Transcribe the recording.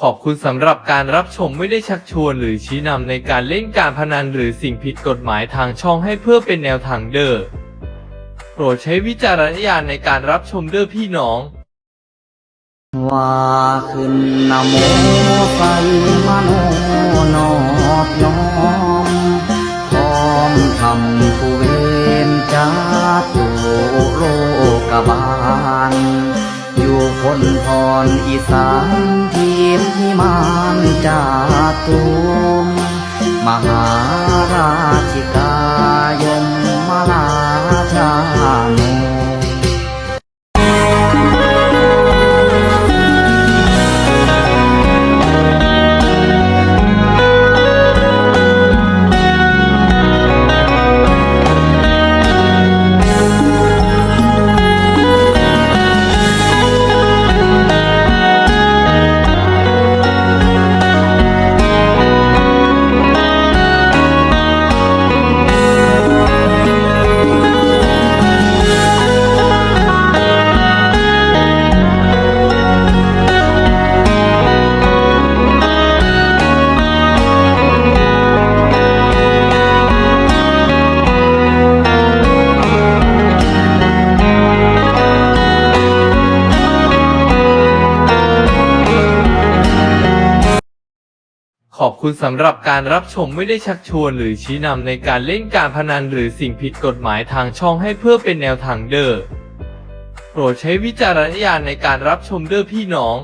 ขอบคุณสำหรับการรับชมไม่ได้ชักชวนหรือชี้นำในการเล่นการพนันหรือสิ่งผิดกฎหมายทางช่องให้เพื่อเป็นแนวทางเด้อ โปรดใช้วิจารณญาณในการรับชมเด้อพี่น้อง ว่าขึ้นนะโมไฟมโนนอบน้อมพร้อมทำผู้เวนจาตุโลกบาล คนพรอีสานทีมพิมานจาตุมมหาราชิกา ขอบคุณสำหรับการรับชมไม่ได้ชักชวนหรือชี้นำในการเล่นการพนันหรือสิ่งผิดกฎหมายทางช่องให้เพื่อเป็นแนวทางเด้อ โปรดใช้วิจารณญาณในการรับชมเด้อพี่น้อง